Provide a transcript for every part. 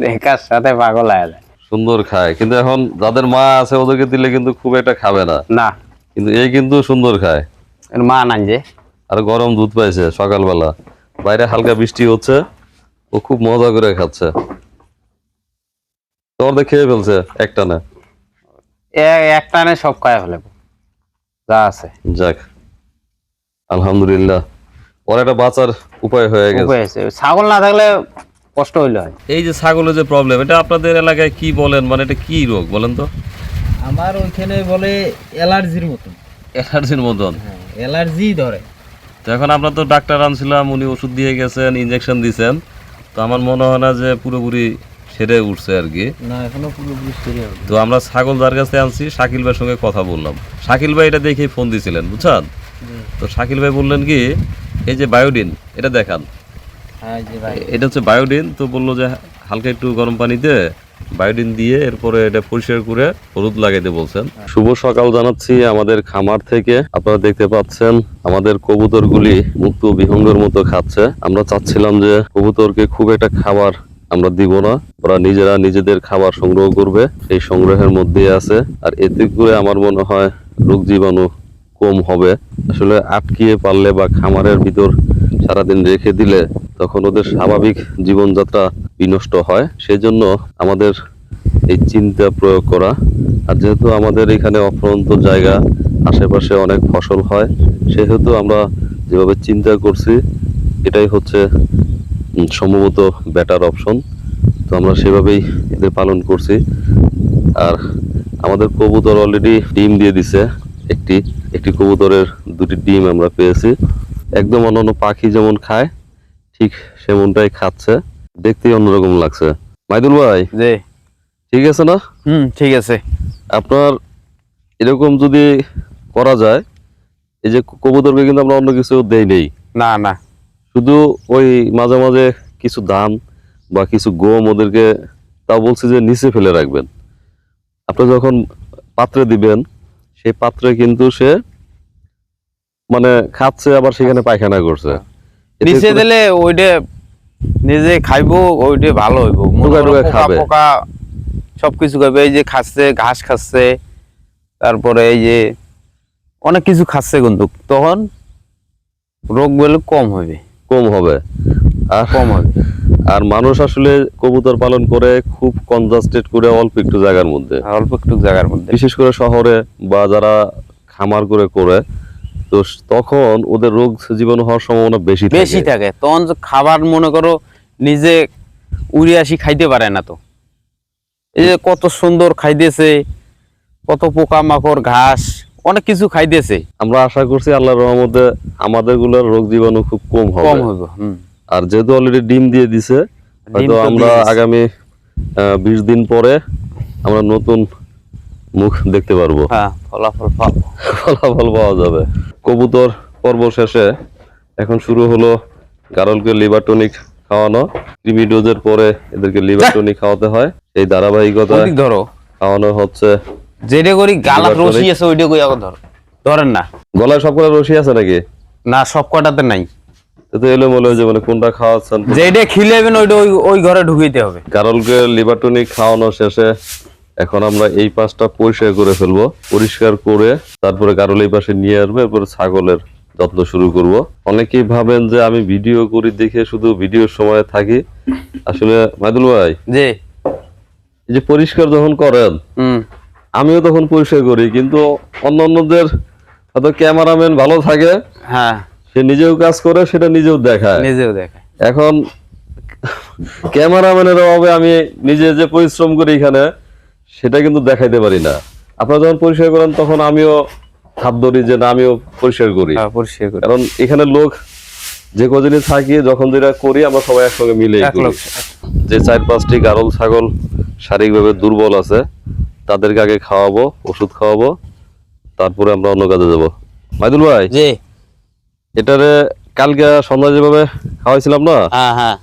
দেখার সাথে পাগল হয়ে যায়। সুন্দর খায়। কিন্তু এখন যাদের মা আছে ওদেরকে দিলে কিন্তু খুব একটা খাবে না। না। কিন্তু এই কিন্তু সুন্দর খায়। এর মা নাই যে। আর গরম দুধ পাইছে সকালবেলা। বাইরে হালকা বৃষ্টি হচ্ছে। ও খুব মজা করে খাচ্ছে। তোমাদের খেয়ে ফেলছে একটা না এ- এক টানে সব খায় ফেলে যা আছে। যাক। আলহামদুলিল্লাহ। ওর একটা বাঁচার উপায় হয়ে গেছে। ছাগল না থাকলে কষ্ট হইলে হয়। এই যে ছাগলের যে প্রবলেম এটা আপনাদের এলাকায় কি বলেন? মানে এটা কি রোগ বলেন তো? আমার ওইখানে বলে অ্যালার্জির মতন। অ্যালার্জির মতন? হ্যাঁ অ্যালার্জি ধরে। তো এখন আপনার তো ডাক্তার আনছিলাম উনি ওষুধ দিয়ে গেছেন ইঞ্জেকশন দিয়েছেন তো আমার মনে হয় না যে পুরোপুরি সেরে উঠছে আর কি। না এখনও পুরোপুরি সেরে হবে তো আমরা ছাগল যার কাছে আনছি শাকিল ভাইয়ের সঙ্গে কথা বললাম। শাকিল ভাই এটা দেখেই ফোন দিয়েছিলেন বুঝছেন? তো শাকিল ভাই বললেন কি এই যে বায়োডিন এটা দেখান। এটা হচ্ছে বায়োডিন তো বলল যে হালকা একটু গরম পানিতে বায়োডিন দিয়ে এরপরে এটা পরিষ্কার করে হলুদ লাগাইতে বলছেন। শুভ সকাল জানাচ্ছি আমাদের খামার থেকে। আপনারা দেখতে পাচ্ছেন আমাদের কবুতরগুলি মুক্ত বিহঙ্গের মতো খাচ্ছে। আমরা চাচ্ছিলাম যে কবুতরকে খুব একটা খাবার আমরা দিব না। ওরা নিজেরা নিজেদের খাবার সংগ্রহ করবে এই সংগ্রহের মধ্যে আছে। আর এতে করে আমার মনে হয় রোগ জীবাণু কম হবে। আসলে আটকিয়ে পারলে বা খামারের ভিতর সারাদিন রেখে দিলে তখন ওদের স্বাভাবিক জীবনযাত্রা বিনষ্ট হয়। সেই জন্য আমাদের এই চিন্তা প্রয়োগ করা। আর যেহেতু আমাদের এখানে অফরন্ত জায়গা, আশেপাশে অনেক ফসল হয়, সেহেতু আমরা যেভাবে চিন্তা করছি, এটাই হচ্ছে সম্ভবত বেটার অপশন তো আমরা সেভাবেই এদের পালন করছি। আর আমাদের কবুতর অলরেডি ডিম দিয়ে দিছে। একটি একটি কবুতরের দুটি ডিম আমরা পেয়েছি। একদম অন্যান্য পাখি যেমন খায় ঠিক সেমনটাই খাচ্ছে। দেখতেই অন্যরকম লাগছে। মাইদুল ভাই যে ঠিক আছে না? হুম ঠিক আছে। আপনার এরকম যদি করা যায় এই যে কবুতরকে কিন্তু আমরা অন্য কিছু দেই নেই। না না। শুধু ওই মাঝে মাঝে কিছু ধান বা কিছু গম ওদেরকে তাও বলছি যে নিচে ফেলে রাখবেন। আপনি যখন পাত্রে দিবেন সেই পাত্রে কিন্তু সে মানে খাচ্ছে আবার সেখানে পায়খানা করছে। নিচে দিলে ওইটা নিজে খাইবো ওইটা ভালো হইব। টুকা খাবে। পোকা সবকিছু খাবে এই যে খাচ্ছে ঘাস খাচ্ছে তারপরে এই যে অনেক কিছু খাচ্ছে কিন্তু। তখন রোগ বলে কম হবে। কম হবে। আর কম হবে। আর মানুষ আসলে কবুতর পালন করে খুব কনজাস্টেড করে অল্প একটু জায়গার মধ্যে। অল্প একটু জায়গার মধ্যে। বিশেষ করে শহরে বা যারা খামার করে করে তো তখন ওদের রোগ জীবাণু হওয়ার সম্ভাবনা বেশি বেশি থাকে। তখন খাবার মনে করো নিজে উড়ে আসি খাইতে পারে না তো। এই যে কত সুন্দর খাইতেছে কত পোকা মাকড় ঘাস অনেক কিছু খাইতেছে। আমরা আশা করছি আল্লাহর রহমতে আমাদেরগুলোর রোগ জীবাণু খুব কম হবে। কম হুম। আর যেহেতু অলরেডি ডিম দিয়ে দিছে হয়তো আমরা। আগামী বিশ দিন পরে আমরা নতুন মুখ দেখতে পারব। হ্যাঁ ফলাফল ফলাফল পাওয়া যাবে। কবুতর পর্ব শেষে এখন শুরু হলো গারলকে লিভার টনিক খাওয়ানো। ক্রিমি ডোজের পরে এদেরকে লিভার টনিক খাওয়াতে হয়। এই ধারাবাহিকতায় ওদিক ধরো। খাওয়ানো হচ্ছে যেটা করি লিভার রশি আছে ওইটা কই ধরো। ধরেন না। গলায় সবকটা রশি আছে নাকি? না সব কটাতে নাই। তো এলো মনে যে মানে কোনটা খাওয়াচ্ছেন? যেটা খিলেবেন ওইটা ওই ওই ঘরে ঢুকিতে হবে। গারলকে লিভার টনিক খাওয়ানো শেষে এখন আমরা এই পাশটা পরিষ্কার করে ফেলব। পরিষ্কার করে তারপরে গারল এই পাশে নিয়ে আসব এরপরে ছাগলের যত্ন শুরু করব। অনেকেই ভাবেন যে আমি ভিডিও করি দেখে শুধু ভিডিওর সময় থাকি। আসলে মাইদুল ভাই যে এই যে পরিষ্কার যখন করেন আমিও তখন পরিষ্কার করি কিন্তু অন্যান্যদের হয়তো ক্যামেরাম্যান ভালো থাকে হ্যাঁ। সে নিজেও কাজ করে সেটা নিজেও দেখায়। নিজেও দেখে এখন ক্যামেরাম্যানের অভাবে আমি নিজে যে পরিশ্রম করি এখানে সেটা কিন্তু দেখাইতে পারি না। আপনারা যখন পরিষ্কার করেন তখন আমিও হাত ধরি যে না আমিও পরিষ্কার করি। হ্যাঁ পরিষ্কার করে। কারণ এখানে লোক যে কদিনই থাকি যখন যেটা করি আমরা সবাই একসঙ্গে মিলে যে চার পাঁচটি গারল ছাগল শারীরিকভাবে দুর্বল আছে তাদেরকে আগে খাওয়াবো ওষুধ খাওয়াবো তারপরে আমরা অন্য কাজে যাব। মাইদুল ভাই এটারে কালকে সন্ধ্যা যেভাবে খাওয়াইছিলাম না হ্যাঁ হ্যাঁ।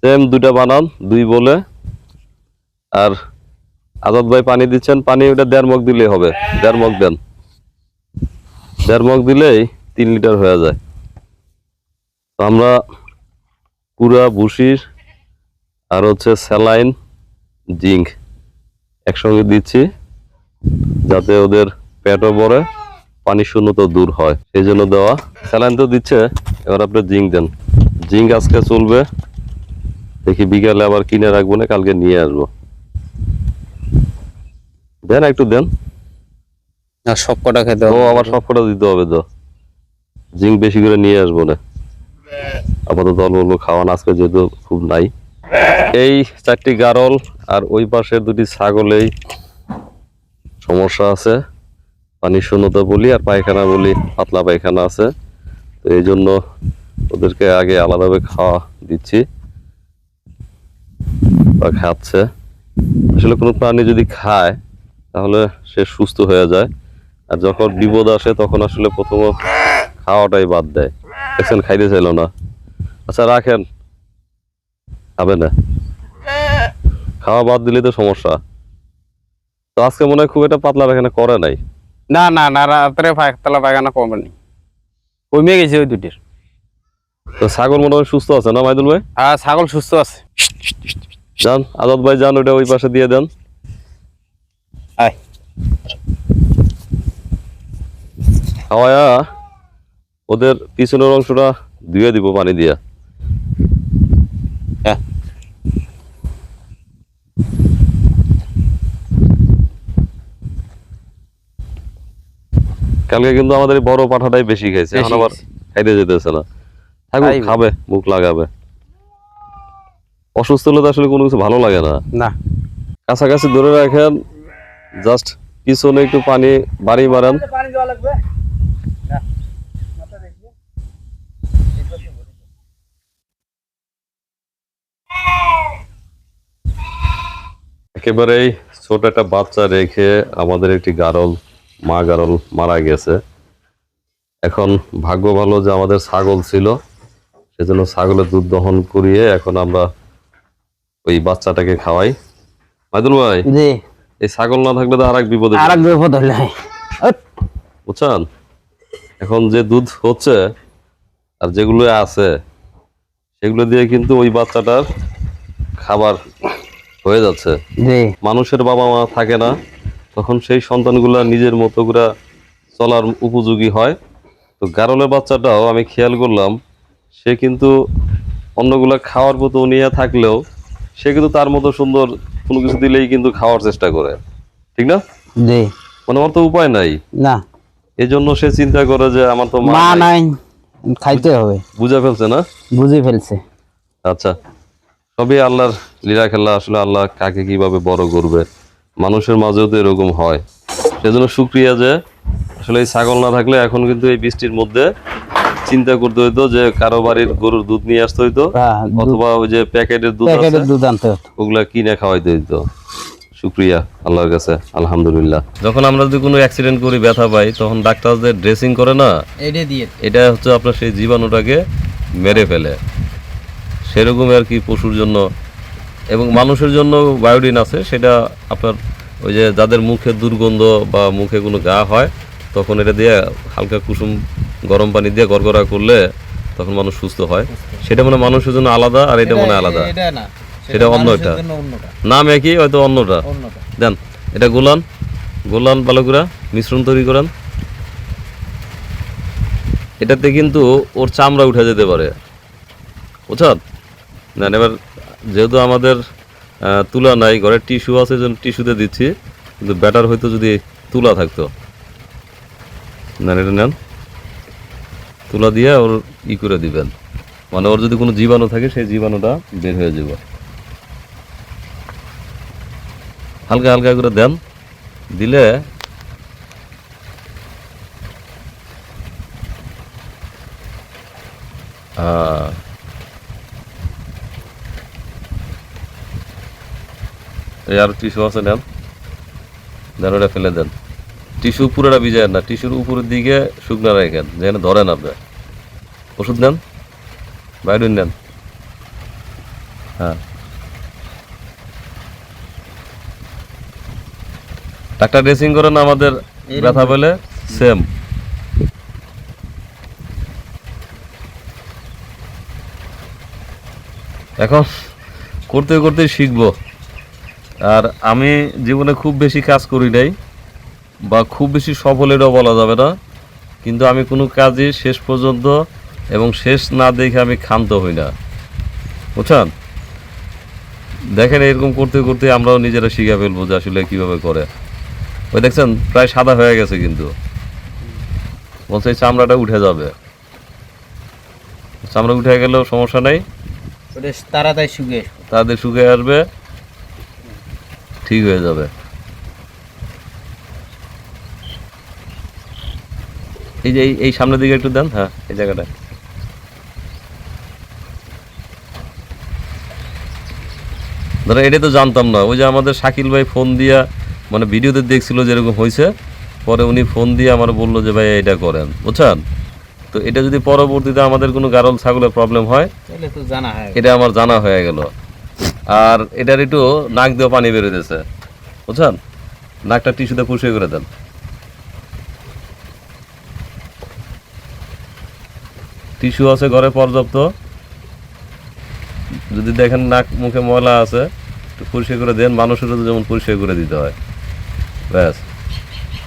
সেম দুইটা বানান দুই বলে আর আজাদ ভাই পানি দিচ্ছেন, পানি ওটা দেড় মগ দিলেই হবে, দেড় মগ দেন। দেড় মগ দিলেই তিন লিটার হয়ে যায়। তো আমরা কুড়া ভুসির আর হচ্ছে স্যালাইন, জিঙ্ক একসঙ্গে দিচ্ছি, যাতে ওদের পেটও ভরে, পানি শূন্যতা দূর হয়। সেই জন্য দেওয়া স্যালাইন তো দিচ্ছে, এবার আপনি জিঙ্ক দেন। জিঙ্ক আজকে চলবে, দেখি বিকালে আবার কিনে রাখব না, কালকে নিয়ে আসব। দেন একটু দেন। আর সব কটা খেতে ও হবে। আবার সব কটা দিতে হবে তো। জিঙ্ক বেশি করে নিয়ে আসব না। আপাতত অল্প অল্প খাওয়ান আজকে যেহেতু খুব নাই। এই চারটি গারল আর ওই পাশের দুটি ছাগলেই সমস্যা আছে। পানির শূন্যতা বলি আর পায়খানা বলি পাতলা পায়খানা আছে। তো এই জন্য ওদেরকে আগে আলাদাভাবে খাওয়া দিচ্ছি। বা খাচ্ছে। আসলে কোনো প্রাণী যদি খায় তাহলে সে সুস্থ হয়ে যায়। আর যখন বিপদ আসে তখন আসলে প্রথম খাওয়াটাই বাদ দেয়। দেখছেন খাইতে চাইলো না। আচ্ছা রাখেন। খাবে না। খাওয়া বাদ দিলে তো সমস্যা। তো আজকে মনে হয় খুব একটা পাতলা পায়খানা করে নাই। না না না রাত্রে পাতলা পায়খানা কমেনি। কমে গেছে ওই দুটির। তো ছাগল মনে হয় সুস্থ আছে না মাইদুল ভাই? আর ছাগল সুস্থ আছে। যান আজাদ ভাই যান ওইটা ওই পাশে দিয়ে দেন। খাওয়ায়া ওদের পিছনের অংশটা ধুয়ে দিব পানি দিয়া। হ্যাঁ কালকে কিন্তু আমাদের বড় পাঠাটাই বেশি খাইছে এখন আবার। খাইতে যেতেছে না। থাকুক। খাবে মুখ লাগাবে। অসুস্থ হলে তো আসলে কোনো কিছু ভালো লাগে না। না। কাছাকাছি ধরে রাখেন জাস্ট পিছনে একটু পানি বাড়ি মারেন। একেবারেই ছোট একটা বাচ্চা রেখে আমাদের একটি গারল মা গারল মারা গেছে। এখন ভাগ্য ভালো যে আমাদের ছাগল ছিল সেজন্য ছাগলের দুধ দহন করিয়ে এখন আমরা ওই বাচ্চাটাকে খাওয়াই। মাইদুল ভাই এই ছাগল না থাকলে তো আর এক বিপদে আর এক বিপদ বুঝছেন? এখন যে দুধ হচ্ছে আর যেগুলো আছে সেগুলো দিয়ে কিন্তু ওই বাচ্চাটার খাবার হয়ে যাচ্ছে। মানুষের বাবা মা থাকে না তখন সেই সন্তানগুলা নিজের মতো করে চলার উপযোগী হয়। তো গারলের বাচ্চাটাও আমি খেয়াল করলাম সে কিন্তু অন্যগুলা খাওয়ার মতো নিয়ে থাকলেও সে কিন্তু তার মতো সুন্দর কোনো কিছু দিলেই কিন্তু খাওয়ার চেষ্টা করে। ঠিক না? জি। মানে আমার তো উপায় নাই। না। এই জন্য সে চিন্তা করে যে আমার তো মা। নাই খাইতে হবে। বুঝে ফেলছে না? বুঝে ফেলছে। আচ্ছা। সবই আল্লাহর লীলা খেলা আসলে আল্লাহ কাকে কীভাবে বড় করবে? মানুষের মাঝেও তো এরকম হয়। সেজন্য শুক্রিয়া যে আসলে এই ছাগল না থাকলে এখন কিন্তু এই বৃষ্টির মধ্যে চিন্তা করতে হইতো যে কারও বাড়ির গরুর দুধ নিয়ে আসতে হইতো হ্যাঁ, অথবা ওই যে প্যাকেটের দুধ আনতে হতো। ওগুলা কিনে খাওয়াইতে হইতো। শুক্রিয়া আল্লাহর কাছে আলহামদুলিল্লাহ। যখন আমরা যদি কোনো অ্যাক্সিডেন্ট করি ব্যথা পাই তখন ডাক্তারদের ড্রেসিং করে না এটা হচ্ছে আপনার সেই জীবাণুটাকে মেরে ফেলে। সেরকম আর কি পশুর জন্য। এবং মানুষের জন্য বায়োডিন আছে সেটা আপনার ওই যে যাদের মুখে দুর্গন্ধ বা মুখে কোনো গা হয় তখন এটা দিয়ে হালকা কুসুম গরম পানি দিয়ে গড়গড়া করলে তখন মানুষ সুস্থ হয়। সেটা মানে মানুষের জন্য আলাদা আর এটা মনে আলাদা। সেটা অন্য। অন্যটা। নাম একই হয়তো অন্যটা। অন্যটা। দেন এটা গোলান। গোলান বালকুরা মিশ্রণ তৈরি করেন। এটাতে কিন্তু ওর চামড়া উঠে যেতে পারে। বুঝছেন? না এবার যেহেতু আমাদের তুলা নাই ঘরে টিস্যু আছে জন্য টিস্যুতে দিচ্ছি কিন্তু ব্যাটার হয়তো যদি তুলা থাকতো। না এটা নেন। তুলা দিয়ে ওর ই করে দিবেন। মানে ওর যদি কোনো জীবাণু থাকে সেই জীবাণুটা বের হয়ে যাব। হালকা হালকা করে দেন। দিলে আহ, এই আর টিস্যু আছে নেন। দেন ওটা ফেলে দেন। টিস্যু পুরোটা ভিজায় না টিস্যুর উপরের দিকে শুকনো রাখেন যেখানে ধরেন আপনি। ওষুধ নেন? বাইরে নেন? হ্যাঁ। ডাক্তার ড্রেসিং করেন আমাদের ব্যথা পেলে সেম এখন করতে করতে শিখব। আর আমি জীবনে খুব বেশি কাজ করি নাই বা খুব বেশি সফলেরও বলা যাবে না কিন্তু আমি কোনো কাজই শেষ পর্যন্ত এবং শেষ না দেখে আমি ক্ষান্ত হই না। বুঝছেন? দেখেন এরকম করতে করতে আমরাও নিজেরা শিখে ফেলব যে আসলে কীভাবে করে। ওই দেখছেন প্রায় সাদা হয়ে গেছে কিন্তু। বলছে এই চামড়াটা উঠে যাবে। চামড়া উঠে গেলেও সমস্যা নেই। তাড়াতাড়ি শুকিয়ে। তাদের শুকিয়ে আসবে। ঠিক হয়ে যাবে। এই যে এই- সামনের দিকে একটু দেন হ্যাঁ এই জায়গাটা। ধরো এটা তো জানতাম না ওই যে আমাদের শাকিল ভাই ফোন দিয়া মানে ভিডিওতে দেখছিল যেরকম হয়েছে পরে উনি ফোন দিয়ে আমার বলল যে ভাই এটা করেন। বুঝছেন? তো এটা যদি পরবর্তীতে আমাদের কোনো গারল ছাগলের প্রবলেম হয় জানা হয় এটা আমার জানা হয়ে গেল। আর এটার একটু নাক দিয়ে পানি বেরোতেছে বুঝছেন? নাকটা টিস্যুতে পুষিয়ে করে দেন। টিস্যু আছে ঘরে পর্যাপ্ত। যদি দেখেন নাক মুখে ময়লা আছে পরিষ্কার করে দেন। মানুষেরও তো যেমন পরিষ্কার করে দিতে হয়। ব্যাস।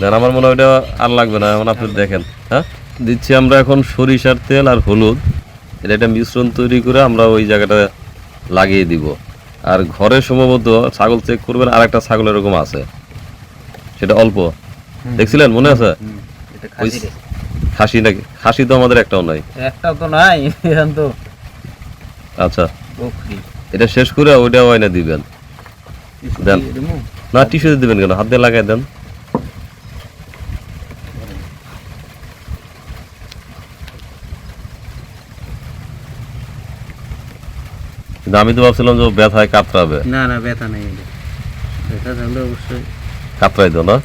দেন, আমার মনে হয় ওটা আর লাগবে না। এখন আপনি দেখেন হ্যাঁ? দিচ্ছি আমরা এখন সরিষার তেল আর হলুদ। এটা একটা মিশ্রণ তৈরি করে আমরা ওই জায়গাটা লাগিয়ে দিব। আর ঘরে সম্ভবত ছাগল চেক করবেন আর একটা ছাগল এরকম আছে। সেটা অল্প। দেখছিলেন? মনে আছে? খাসি নাকি? খাসি তো আমাদের একটাও নাই। একটাও তো নাই এখন তো আচ্ছা। এটা শেষ করে ওইটা ওইনা দিবেন। দেন। না টিস্যু দিবেন কেন? হাত দিয়ে লাগাই দেন। কিন্তু আমি তো ভাবছিলাম যে ব্যথায় কাতরাবে। না না ব্যথা নেই। এটা ব্যথা থাকলে অবশ্যই। কাতরাই তো না